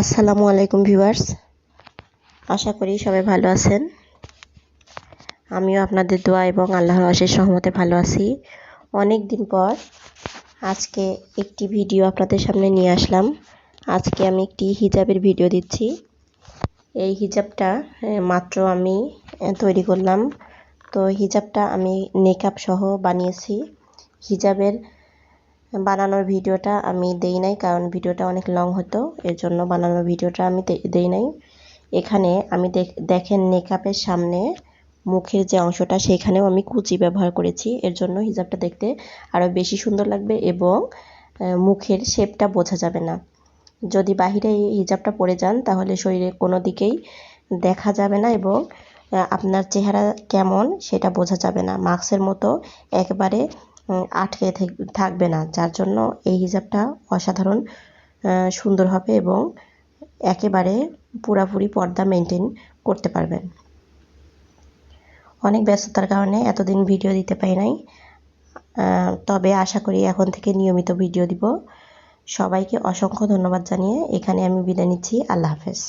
আসসালামু আলাইকুম ভিউয়ার্স। আশা করি সবাই ভালো আছেন। আমিও আপনাদের দোয়া এবং আল্লাহর অশেষ সহমতে ভালো আছি। অনেক দিন পর আজকে একটি ভিডিও আপনাদের সামনে নিয়ে আসলাম। আজকে আমি একটি হিজাবের ভিডিও দিচ্ছি। এই হিজাবটা মাত্র আমি তৈরি করলাম। তো হিজাবটা আমি নেকআপ সহ বানিয়েছি। হিজাবের বানানোর ভিডিওটা আমি দেই নাই, কারণ ভিডিওটা অনেক লং হতো এর জন্য বানানোর ভিডিওটা আমি দেই নাই। এখানে আমি দেখেন মেকআপের সামনে মুখের যে অংশটা, সেখানেও আমি কুচি ব্যবহার করেছি, এর জন্য হিজাবটা দেখতে আরও বেশি সুন্দর লাগবে এবং মুখের শেপটা বোঝা যাবে না। যদি বাহিরে এই হিজাবটা পরে যান, তাহলে শরীরে কোনো দিকেই দেখা যাবে না এবং আপনার চেহারা কেমন সেটা বোঝা যাবে না। মাস্কের মতো একবারে আটকে থাকবে না। যার জন্য এই হিজাবটা অসাধারণ সুন্দর হবে এবং একেবারে পুরাপুরি পর্দা মেনটেন করতে পারবেন। অনেক ব্যস্ততার কারণে এতদিন ভিডিও দিতে পারি নাই। তবে আশা করি এখন থেকে নিয়মিত ভিডিও দিব। সবাইকে অসংখ্য ধন্যবাদ জানিয়ে এখানে আমি বিদায় নিচ্ছি। আল্লাহ হাফেজ।